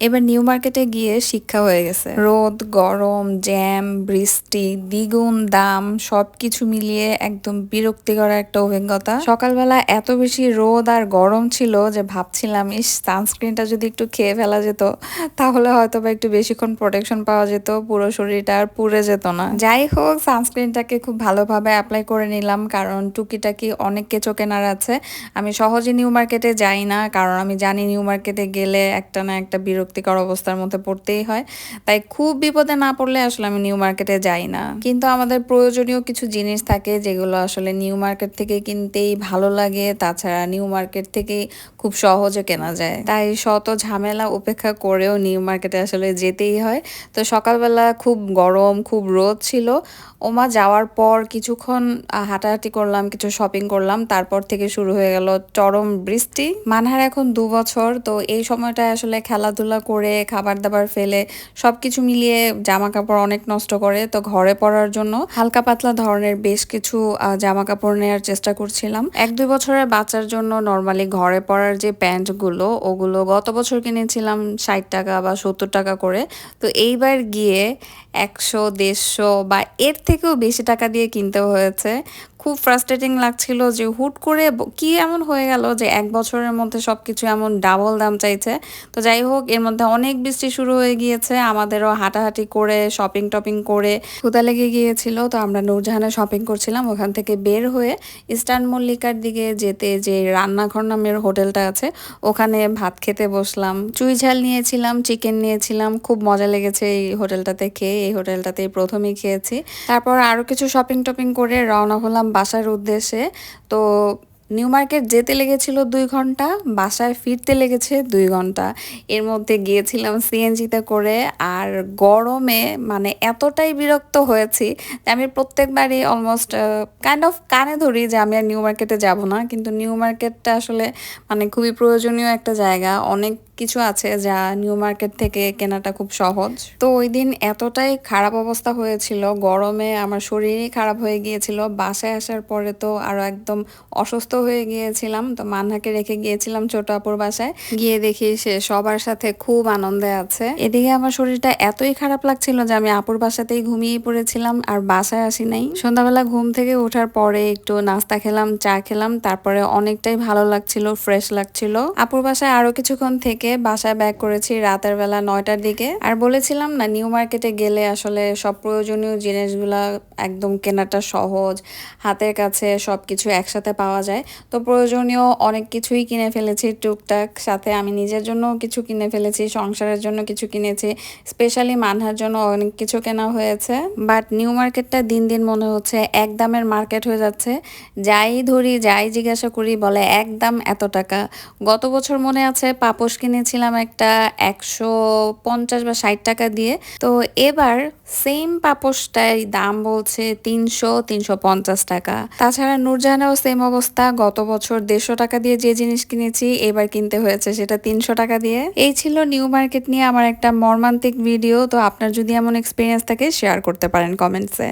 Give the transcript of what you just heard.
এবার নিউ মার্কেটে গিয়ে শিক্ষা হয়ে গেছে। রোদ, গরম, জ্যাম, বৃষ্টি, দ্বিগুণ দাম, সবকিছু মিলিয়ে একদম বিরক্তিকর একটা অভিজ্ঞতা। সকালবেলা এত বেশি রোদ আর গরম ছিল যে ভাবছিলাম, ইস, সানস্ক্রিনটা যদি একটু খেয়ে ফেলা যেত, তাহলে হয়তো বা একটু বেশিক্ষণ প্রোটেকশন পাওয়া যেত, পুরো শরীরটা আর পুড়ে যেত না। যাই হোক, সানস্ক্রিনটাকে খুব ভালোভাবে অ্যাপ্লাই করে নিলাম, কারণ টুকিটাকি অনেক কেঁচো কেনার আছে। আমি সহজে নিউ মার্কেটে যাই না, কারণ আমি জানি নিউ মার্কেটে গেলে একটা না একটা বিরক্তিকর অবস্থার মধ্যে পড়তেই হয়। তাই খুব বিপদে না পড়লে আসলে আমি নিউ মার্কেটে যাই না। কিন্তু আমাদের প্রয়োজনীয় কিছু জিনিস থাকে যেগুলো আসলে নিউ মার্কেট থেকে কিনতেই ভালো লাগে, তাছাড়া নিউ মার্কেট থেকেই খুব সহজে কেনা যায়। তাই শত ঝামেলা উপেক্ষা করেও নিউ মার্কেটে আসলে যেতেই হয়। তো সকালবেলা খুব গরম, খুব রোদ ছিল। ওমা যাওয়ার পর কিছুক্ষণ হাঁটাহাঁটি করলাম, কিছু শপিং করলাম। তারপর থেকে শুরু হয়ে গেল চরম বৃষ্টি। মানহার এখন দু বছর। তো এই সময়টায় আসলে খেলাধুলা করে খাবার দাবার ফেলে সব কিছু মিলিয়ে জামা কাপড় অনেক নষ্ট করে। তো ঘরে পরার জন্য হালকা পাতলা ধরনের বেশ কিছু জামা কাপড় নেওয়ার চেষ্টা করছিলাম। এক দুই বছরের বাচ্চার জন্য নর্মালি ঘরে পরার যে প্যান্টগুলো, ওগুলো গত বছর কিনেছিলাম ষাট টাকা বা সত্তর টাকা করে। তো এইবার গিয়ে একশো, দেড়শো বা এর থেকেও বেশি টাকা দিয়ে কিনতে হয়েছে। খুব ফ্রাস্ট্রেটিং লাগছিল যে হুট করে কি এমন হয়ে গেল যে এক বছরের মধ্যে সব কিছু এমন ডাবল দাম চাইছে। তো যাই হোক, এর মধ্যে অনেক বৃষ্টি শুরু হয়ে গিয়েছে। আমাদেরও হাঁটাহাঁটি করে শপিং টপিং করে ক্ষুদা লেগে গিয়েছিল। তো আমরা নূরজাহানে শপিং করছিলাম ওখান থেকে বের হয়ে ইস্টার্ন মল্লিকার দিকে যেতে যে রান্নাঘর নামের হোটেলটা আছে, ওখানে ভাত খেতে বসলাম। চুই ঝাল নিয়েছিলাম, চিকেন নিয়েছিলাম, খুব মজা লেগেছে এই হোটেলটাতে খেয়ে। এই হোটেলটাতে প্রথমেই খেয়েছি। তারপর আরও কিছু শপিং টপিং করে রওনা হলাম বাসার উদ্দেশ্যে। তো নিউ মার্কেট যেতে লেগেছিল দুই ঘণ্টা, বাসায় ফিরতে লেগেছে দুই ঘণ্টা। এর মধ্যে গিয়েছিলাম সিএনজিতে করে আর গরমে মানে এতটাই বিরক্ত হয়েছি আমি প্রত্যেকবারই অলমোস্ট কাইন্ড অফ কানে ধরি যে আমি আর নিউ মার্কেটে যাব না। কিন্তু নিউ মার্কেটটা আসলে মানে খুবই প্রয়োজনীয় একটা জায়গা। অনেক কিছু আছে যা নিউ মার্কেট থেকে কেনাটা খুব সহজ। তো ওই দিন এতটাই খারাপ অবস্থা হয়েছিল, গরমে আমার শরীরই খারাপ হয়ে গিয়েছিল। বাসায় আসার পরে তো আরও একদম অসুস্থ হয়ে গিয়েছিলাম, তো মান্নাকে রেখে গিয়েছিলাম ছোট আপুর বাসায়। গিয়ে দেখি সে সবার সাথে খুব আনন্দে আছে। এদিকে আমার শরীরটা এতই খারাপ লাগছিল যে আমি আপুর বাসাতেই ঘুমিয়ে পড়েছিলাম আর বাসায় আসি নাই। সন্ধ্যাবেলা ঘুম থেকে ওঠার পরে একটু নাস্তা খেলাম, চা খেলাম, তারপরে অনেকটাই ভালো লাগছিল, ফ্রেশ লাগছিল। আপুর বাসায় আরও কিছুক্ষণ থেকে থেকে বাসায় ব্যাক করেছি রাতের বেলা নয়টার দিকে। আর বলেছিলাম না নিউ মার্কেটে গেলে আসলে সব প্রয়োজনীয় জিনিসগুলা একদম কেনাটা সহজ। হাতের কাছে সব কিছু একসাথে পাওয়া যায়। তো প্রয়োজনীয় অনেক কিছুই কিনে ফেলেছি টুকটাক। সাথে আমি নিজের জন্য কিছু কিনে ফেলেছি, সংসারের জন্য কিছু কিনেছি। স্পেশালি মানহার জন্য অনেক কিছু কেনা হয়েছে। বাট নিউ মার্কেটটা দিন দিন মনে হচ্ছে এক দামের মার্কেট হয়ে যাচ্ছে। যাই ধরি, যাই জিজ্ঞাসা করি, বলে একদম এত টাকা। গত বছর মনে আছে পাপোশ কিনে কিনেছিলাম একটা একশো পঞ্চাশ বা ষাট টাকা দিয়ে। তো এবার সেম পাপোশটাই দাম বলছে তিনশো তিনশো পঞ্চাশ টাকা। তাছাড়া নূরজাহানেও সেম অবস্থা, গত বছর দেড়শো টাকা দিয়ে যে জিনিস কিনেছি, এবার কিনতে হয়েছে সেটা তিনশো টাকা দিয়ে। এই ছিল নিউ মার্কেট নিয়ে আমার একটা মর্মান্তিক ভিডিও, তো আপনার যদি এমন এক্সপিরিয়েন্স থাকে শেয়ার করতে পারেন কমেন্টসে